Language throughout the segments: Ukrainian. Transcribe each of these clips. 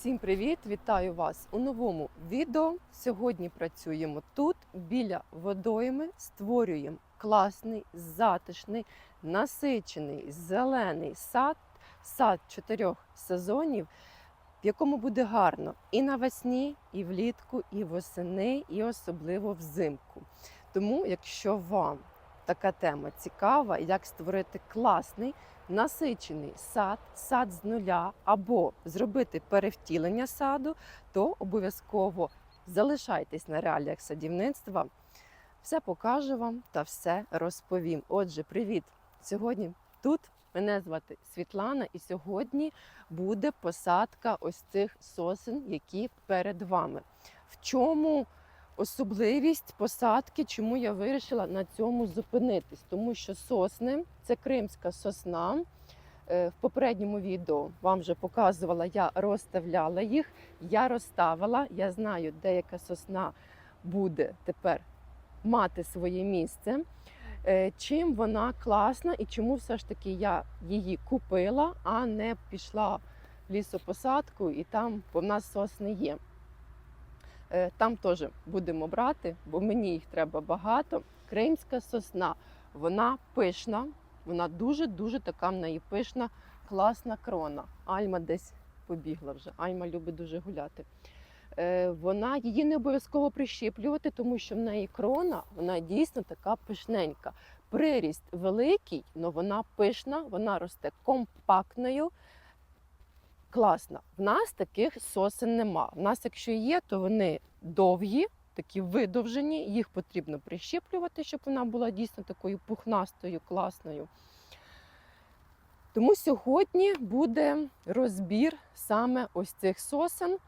Всім привіт! Вітаю вас у новому відео. Сьогодні працюємо тут, біля водойми, створюємо класний, затишний, насичений, зелений сад, сад чотирьох сезонів, в якому буде гарно і навесні, і влітку, і восени, і особливо взимку. Тому, якщо вам така тема цікава, як створити класний насичений сад, сад з нуля, або зробити перевтілення саду, то обов'язково залишайтесь на реаліях садівництва. Все покажу вам та все розповім. Отже, привіт! Сьогодні тут мене звати Світлана, і сьогодні буде посадка ось цих сосен, які перед вами. В чому особливість посадки, чому я вирішила на цьому зупинитись? Тому що сосни це кримська сосна. Е, В попередньому відео вам вже показувала, я розставляла їх, я розставила. Я знаю, деяка сосна буде тепер мати своє місце. Е, Чим вона класна і чому все ж таки я її купила, а не пішла в лісопосадку і там в нас сосни є. Е, Там теж будемо брати, бо мені їх треба багато. Кримська сосна, вона пишна, вона дуже-дуже така в неї пишна, класна крона. Альма десь побігла вже. Альма любить дуже гуляти. Е, Вона її не обов'язково прищіплювати, тому що в неї крона, вона дійсно така пишненька. Приріст великий, але вона пишна, вона росте компактною. Класна. В нас таких сосен нема. В нас, якщо є, то вони довгі, такі видовжені, їх потрібно прищіплювати, щоб вона була дійсно такою пухнастою, класною. Тому сьогодні буде розбір саме ось цих сосен.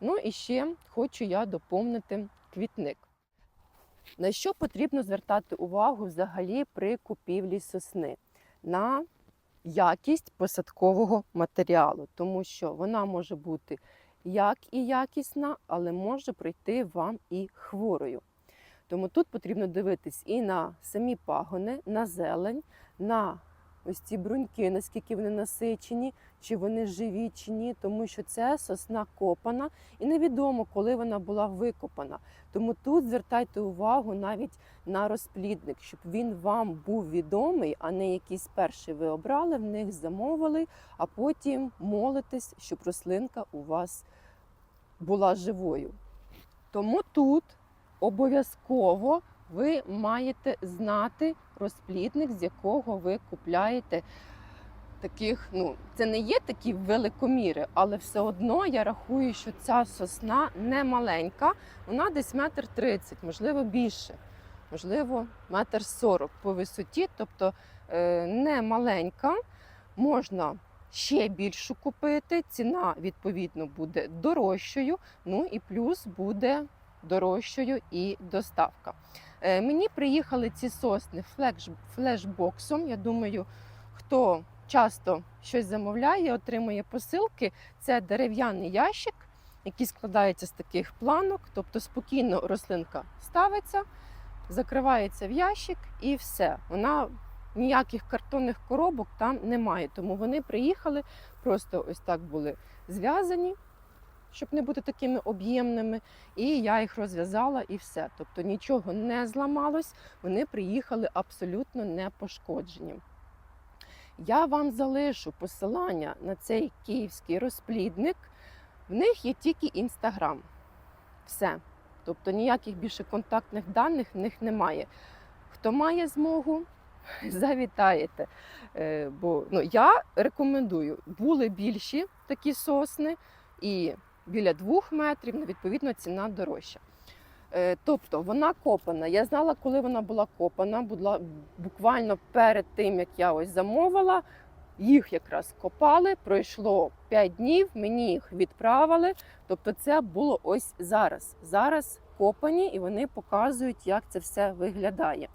Ну і ще хочу я доповнити квітник. На що потрібно звертати увагу взагалі при купівлі сосни? На якість посадкового матеріалу, тому що вона може бути як і якісна, але може прийти вам і хворою. Тому тут потрібно дивитись і на самі пагони, на зелень, на ось ці бруньки, наскільки вони насичені, чи вони живі, чи ні, тому що це сосна копана, і невідомо, коли вона була викопана. Тому тут звертайте увагу навіть на розплідник, щоб він вам був відомий, а не якийсь перший ви обрали, в них замовили, а потім молитесь, щоб рослинка у вас була живою. Тому тут обов'язково ви маєте знати розплідник, з якого ви купляєте таких. Ну, це не є такі великоміри, але все одно я рахую, що ця сосна не маленька, вона десь метр тридцять, можливо, більше, можливо, метр сорок по висоті, тобто е, не маленька. Можна ще більшу купити. Ціна, відповідно, буде дорожчою. Ну і плюс буде дорожчою і доставка. Е, Мені приїхали ці сосни флеш, флешбоксом. Я думаю, хто часто щось замовляє, отримує посилки. Це дерев'яний ящик, який складається з таких планок, тобто спокійно рослинка ставиться, закривається в ящик і все. Вона ніяких картонних коробок там немає. Тому вони приїхали, просто ось так були зв'язані, щоб не бути такими об'ємними. І я їх розв'язала і все. Тобто нічого не зламалось, вони приїхали абсолютно не пошкоджені. Я вам залишу посилання на цей київський розплідник. В них є тільки інстаграм. Все. Тобто ніяких більше контактних даних в них немає. Хто має змогу, завітаєте. Е, Бо ну, я рекомендую, були більші такі сосни, і біля двох метрів, ну, відповідно, ціна дорожча. Е, Тобто вона копана. Я знала, коли вона була копана, була буквально перед тим, як я ось замовила. Їх якраз копали, пройшло 5 днів, мені їх відправили. Тобто, це було ось зараз. Зараз копані і вони показують, як це все виглядає.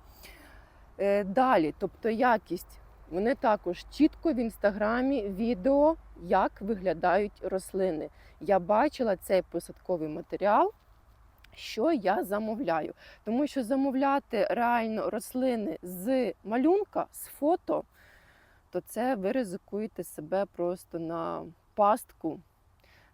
Е, Далі, тобто якість, вони також чітко в інстаграмі відео, як виглядають рослини. Я бачила цей посадковий матеріал, що я замовляю. Тому що замовляти реально рослини з малюнка, з фото, то це ви ризикуєте себе просто на пастку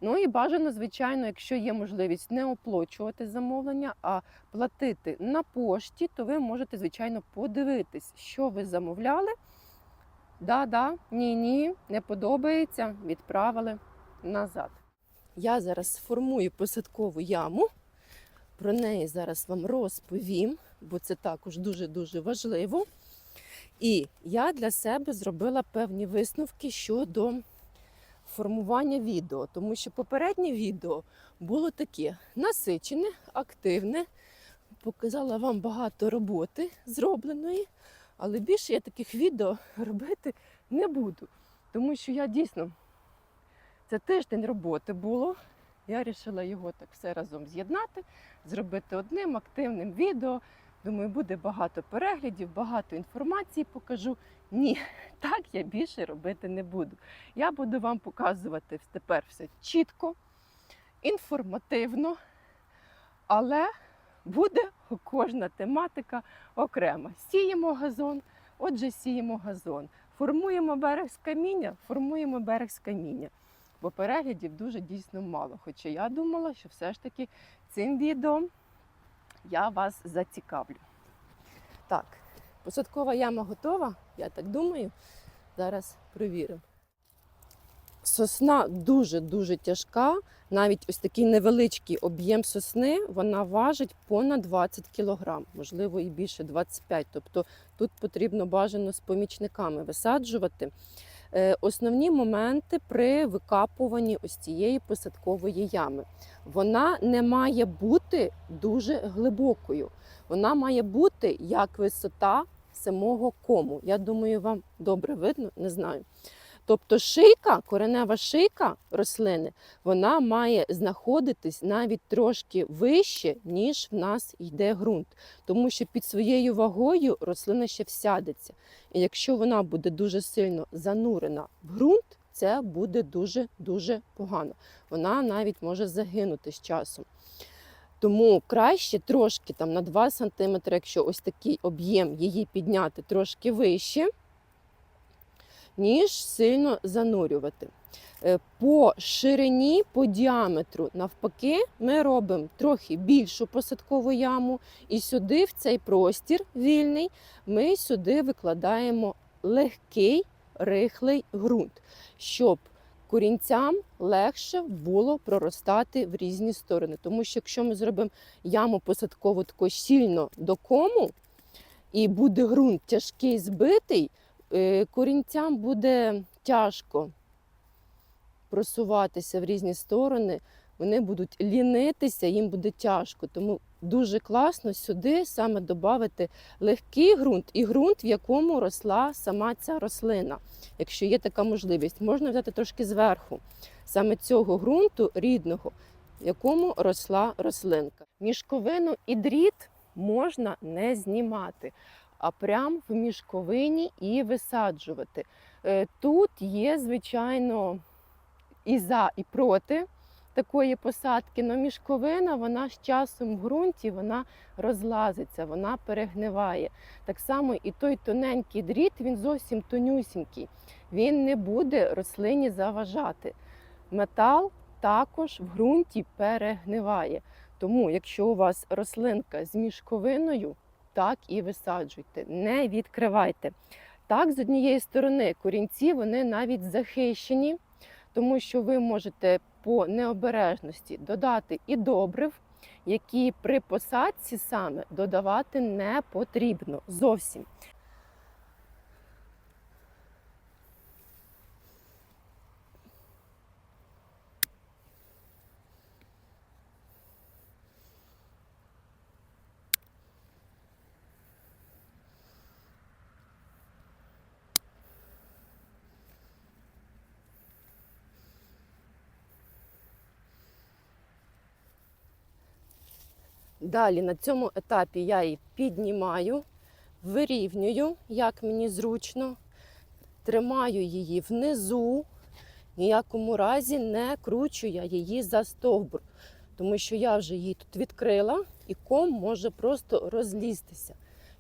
Ну і бажано, звичайно, якщо є можливість не оплачувати замовлення, а платити на пошті, то ви можете, звичайно, подивитись, що ви замовляли. Да, да, ні, ні, не подобається, відправили назад. Я зараз сформую посадкову яму. Про неї зараз вам розповім, бо це також дуже-дуже важливо. І я для себе зробила певні висновки щодо формування відео, тому що попереднє відео було таке насичене, активне. Показала вам багато роботи зробленої, але більше я таких відео робити не буду. Тому що я дійсно це тиждень роботи було. Я вирішила його так все разом з'єднати, зробити одним активним відео. Думаю, буде багато переглядів, багато інформації покажу. Ні, так я більше робити не буду. Я буду вам показувати тепер все чітко, інформативно, але буде кожна тематика окрема. Сіємо газон, отже, сіємо газон. Формуємо берег з каміння, формуємо берег з каміння. Бо переглядів дуже дійсно мало. Хоча я думала, що все ж таки цим відео я вас зацікавлю. Так, посадкова яма готова, я так думаю. Зараз перевіримо. Сосна дуже-дуже тяжка. Навіть ось такий невеличкий об'єм сосни вона важить понад 20 кг, можливо, і більше 25 Тобто тут потрібно бажано з помічниками висаджувати. Е, Основні моменти при викапуванні ось цієї посадкової ями. Вона не має бути дуже глибокою. Вона має бути як висота самого кому. Я думаю, вам добре видно, не знаю. Тобто шийка, коренева шийка рослини, вона має знаходитись навіть трошки вище, ніж в нас йде ґрунт. Тому що під своєю вагою рослина ще всядеться. І якщо вона буде дуже сильно занурена в ґрунт, це буде дуже-дуже погано. Вона навіть може загинути з часом. Тому краще трошки там на 2 см, якщо ось такий об'єм її підняти трошки вище, ніж сильно занурювати. Е, По ширині, по діаметру, навпаки, ми робимо трохи більшу посадкову яму, і сюди, в цей простір вільний, ми сюди викладаємо легкий рихлий ґрунт, щоб корінцям легше було проростати в різні сторони. Тому що якщо ми зробимо яму посадкову таку щільно до кому, і буде ґрунт тяжкий збитий, корінцям буде тяжко просуватися в різні сторони, вони будуть лінитися, їм буде тяжко. Тому дуже класно сюди саме додати легкий ґрунт і ґрунт, в якому росла сама ця рослина. Якщо є така можливість, можна взяти трошки зверху саме цього ґрунту рідного, в якому росла рослинка. Мішковину і дріт можна не знімати, а прямо в мішковині і висаджувати. Е, Тут є, звичайно, і за, і проти такої посадки. Но мішковина вона з часом в ґрунті вона розлазиться, вона перегниває. Так само і той тоненький дріт, він зовсім тонюсінький. Він не буде рослині заважати. Метал також в ґрунті перегниває. Тому, якщо у вас рослинка з мішковиною, так і висаджуйте, не відкривайте. Так, з однієї сторони, корінці вони навіть захищені, тому що ви можете по необережності додати і добрив, які при посадці саме додавати не потрібно зовсім. Далі на цьому етапі я її піднімаю, вирівнюю, як мені зручно, тримаю її внизу, ніякому разі не кручу я її за стовбур, тому що я вже її тут відкрила і ком може просто розлізтися.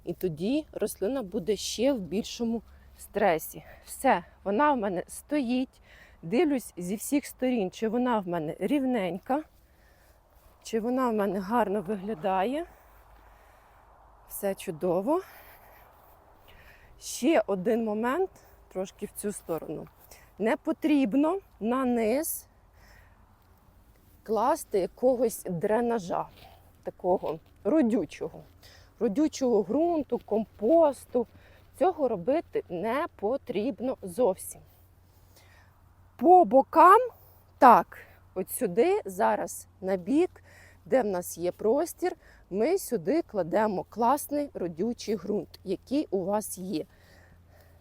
І тоді рослина буде ще в більшому стресі. Все, вона в мене стоїть, Дивлюсь зі всіх сторін, чи вона в мене рівненька, чи вона в мене гарно виглядає. Все чудово. Ще один момент, трошки в цю сторону. Не потрібно на низ класти якогось дренажа, такого родючого, родючого ґрунту, компосту. Цього робити не потрібно зовсім. По бокам, так, от сюди, зараз на бік, де в нас є простір, ми сюди кладемо класний родючий ґрунт, який у вас є.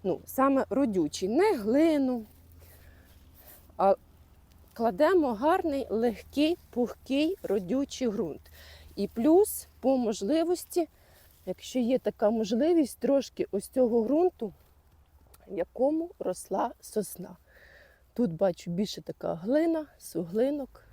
Ну, саме родючий, не глину, а кладемо гарний, легкий, пухкий, родючий ґрунт. І плюс, по можливості, якщо є така можливість, трошки ось цього ґрунту, в якому росла сосна. Тут бачу більше така глина, суглинок.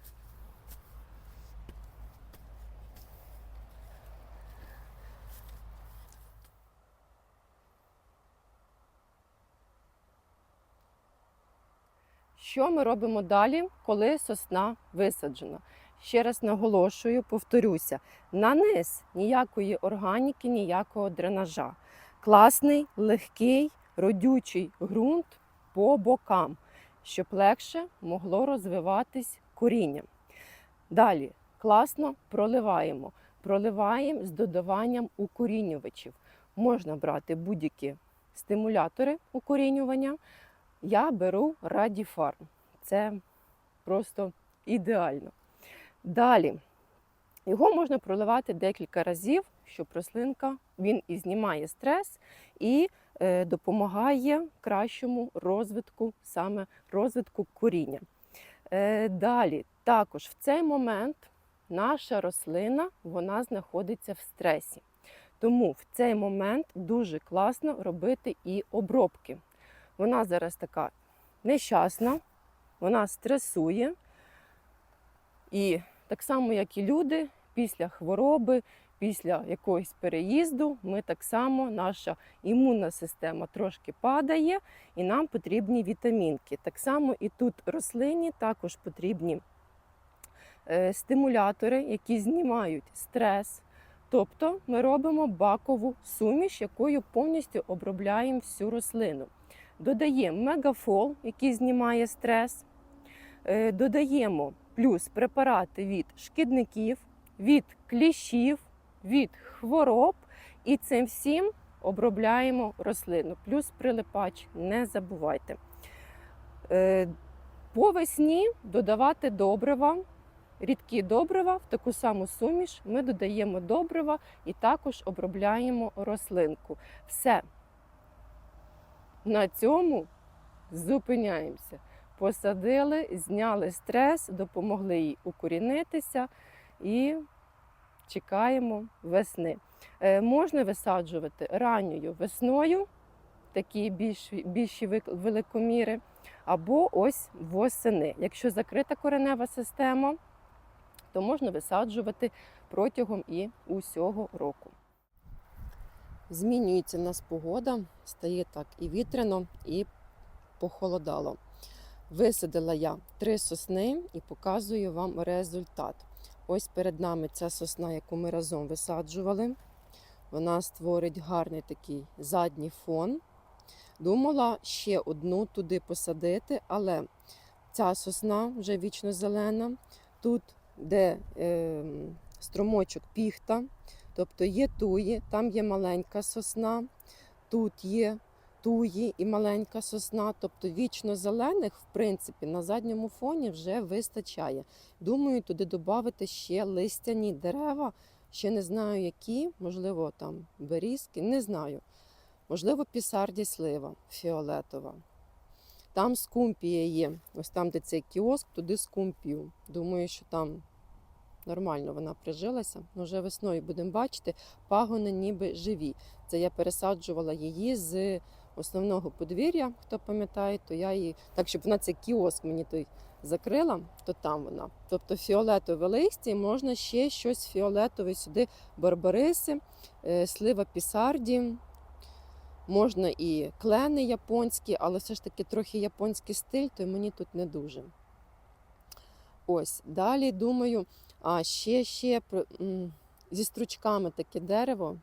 Що ми робимо далі, коли сосна висаджена? Ще раз наголошую, повторюся: на низ ніякої органіки, ніякого дренажа. Класний, легкий, родючий ґрунт по бокам, щоб легше могло розвиватись коріння. Далі класно проливаємо. Проливаємо з додаванням укорінювачів. Можна брати будь-які стимулятори укорінювання. Я беру Радіфарм. Це просто ідеально. Далі його можна проливати декілька разів, щоб рослинка він і знімає стрес і е, допомагає кращому розвитку, саме розвитку коріння. Е, далі, також в цей момент наша рослина вона знаходиться в стресі. Тому в цей момент дуже класно робити і обробки. Вона зараз така нещасна, вона стресує. І так само, як і люди, після хвороби, після якогось переїзду, ми так само, наша імунна система трошки падає, і нам потрібні вітамінки. Так само і тут рослині також потрібні е, стимулятори, які знімають стрес. Тобто ми робимо бакову суміш, якою повністю обробляємо всю рослину. Додаємо мегафол, який знімає стрес. Е, Додаємо плюс препарати від шкідників, від кліщів, від хвороб. І цим всім обробляємо рослину. Плюс прилипач, не забувайте. Е, По весні додавати добрива, рідкі добрива, в таку саму суміш ми додаємо добрива і також обробляємо рослинку. Все. На цьому зупиняємося. Посадили, зняли стрес, допомогли їй укорінитися і чекаємо весни. Е, можна висаджувати ранньою весною, такі більші, більші великоміри, або ось восени. Якщо закрита коренева система, то можна висаджувати протягом і усього року. Змінюється в нас погода, стає так і вітряно, і похолодало. Висадила я три сосни і показую вам результат. Ось перед нами ця сосна, яку ми разом висаджували. Вона створить гарний такий задній фон. Думала ще одну туди посадити, але ця сосна вже вічно зелена. Тут, де е, струмочок піхта, тобто є туї, там є маленька сосна, тут є туї і маленька сосна. Тобто вічно зелених, в принципі, на задньому фоні вже вистачає. Думаю, туди додати ще листяні дерева. Ще не знаю, які, можливо, там берізки, не знаю. Можливо, пісарді слива фіолетова. Там скумпія є. Ось там, де цей кіоск, туди скумпію. Думаю, що там нормально вона прижилася. Ну, вже весною будемо бачити, пагони ніби живі. Це я пересаджувала її з основного подвір'я, хто пам'ятає, то я її, так щоб вона цей кіоск мені той закрила, то там вона. Тобто фіолетове листя, і можна ще щось фіолетове сюди, барбариси, е, слива пісарді. Можна і клени японські, але все ж таки трохи японський стиль, то мені тут не дуже. Ось, далі думаю, а ще ще зі стручками таке дерево.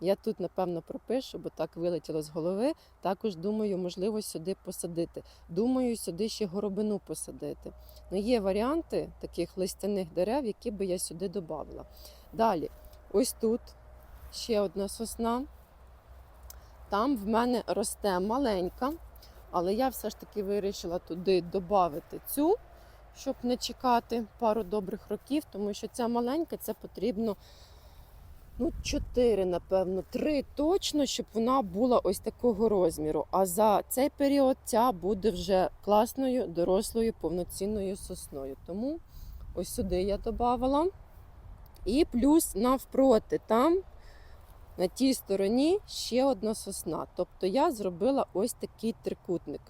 Я тут, напевно, пропишу, бо так вилетіло з голови. Також думаю, можливо, сюди посадити. Думаю, сюди ще горобину посадити. Ну, є варіанти таких листяних дерев, які би я сюди додавала. Далі, ось тут ще одна сосна. Там в мене росте маленька, але я все ж таки вирішила туди додати цю, щоб не чекати пару добрих років, тому що ця маленька це потрібно ну, 4, напевно, 3 точно, щоб вона була ось такого розміру. А за цей період ця буде вже класною, дорослою, повноцінною сосною. Тому ось сюди я додавала. І плюс навпроти там на тій стороні ще одна сосна. Тобто я зробила ось такий трикутник.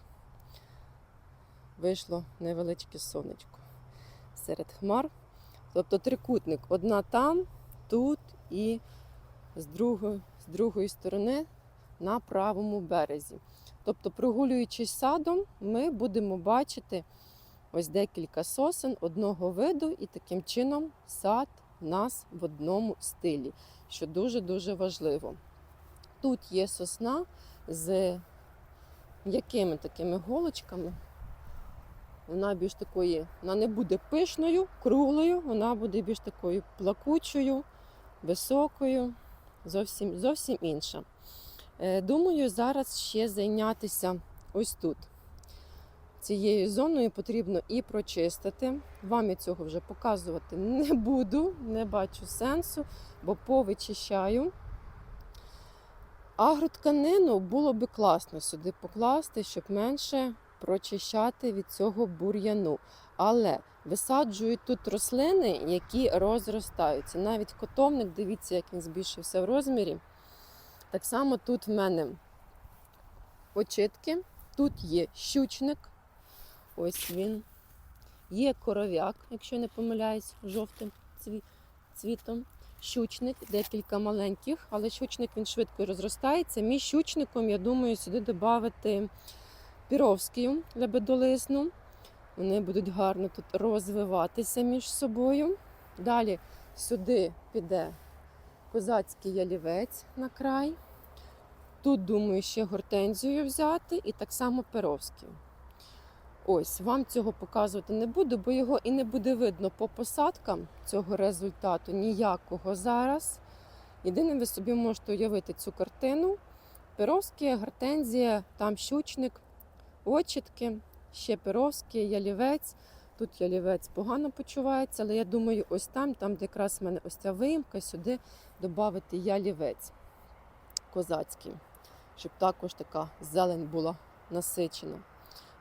Вийшло невеличке сонечко серед хмар. Тобто трикутник одна там, тут і з другої, з другої сторони на правому березі. Тобто, прогулюючись садом, ми будемо бачити ось декілька сосен одного виду, і таким чином сад у нас в одному стилі, що дуже-дуже важливо. Тут є сосна з м'якими такими голочками. Вона більш такої, вона не буде пишною, круглою, вона буде більш такою плакучою, високою, зовсім, зовсім інша. Е, Думаю, зараз ще зайнятися ось тут. Цією зоною потрібно і прочистити. Вам я цього вже показувати не буду, не бачу сенсу, бо повичищаю. Агротканину було би класно сюди покласти, щоб менше прочищати від цього бур'яну. Але висаджують тут рослини, які розростаються. Навіть котовник, дивіться, як він збільшився в розмірі. Так само тут в мене очитки, тут є щучник. Ось він. Є коров'як, якщо не помиляюсь, жовтим цвітом. Щучник, декілька маленьких, але щучник він швидко розростається. Між щучником, я думаю, сюди додати піровську лебедолисну. Вони будуть гарно тут розвиватися між собою. Далі сюди піде козацький ялівець на край. Тут, думаю, ще гортензію взяти і так само перовський. Ось, вам цього показувати не буду, бо його і не буде видно по посадкам цього результату ніякого зараз. Єдине, ви собі можете уявити цю картину. Перовський, гортензія, там щучник, очітки, ще перовський, ялівець. Тут ялівець погано почувається, але я думаю, ось там, там, де якраз в мене ось ця виїмка, сюди додати ялівець козацький, щоб також така зелень була насичена.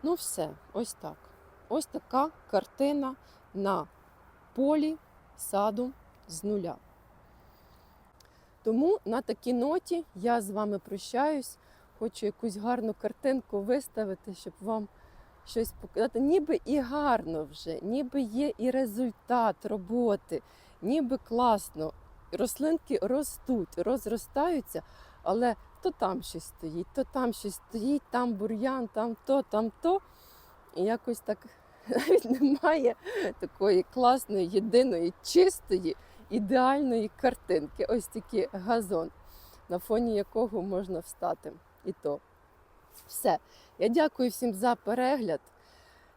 Ну, все, ось так. Ось така картина на полі саду з нуля. Тому на такій ноті я з вами прощаюсь. Хочу якусь гарну картинку виставити, щоб вам щось показати. Ніби і гарно вже, ніби є і результат роботи, ніби класно. Рослинки ростуть, розростаються, але то там щось стоїть, то там щось стоїть, там бур'ян, там то, там то. І якось так навіть немає такої класної, єдиної, чистої, ідеальної картинки. Ось такий газон, на фоні якого можна встати. І то все. Я дякую всім за перегляд,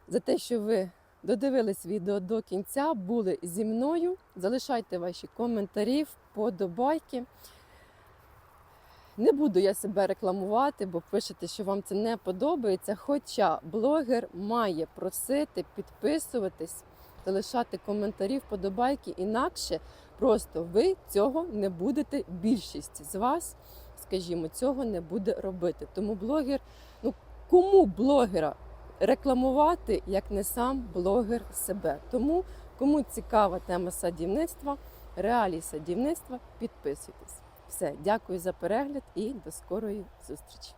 за те, що ви додивились відео до кінця, були зі мною. Залишайте ваші коментарі, вподобайки. Не буду я себе рекламувати, бо пишете, що вам це не подобається. Хоча блогер має просити підписуватись, залишати коментарі, вподобайки, інакше просто ви цього не будете. Більшість з вас, скажімо, цього не буде робити. Тому блогер, ну кому блогера рекламувати, як не сам блогер себе. Тому кому цікава тема садівництва, реалій садівництва, підписуйтесь. Все, дякую за перегляд і до скорої зустрічі.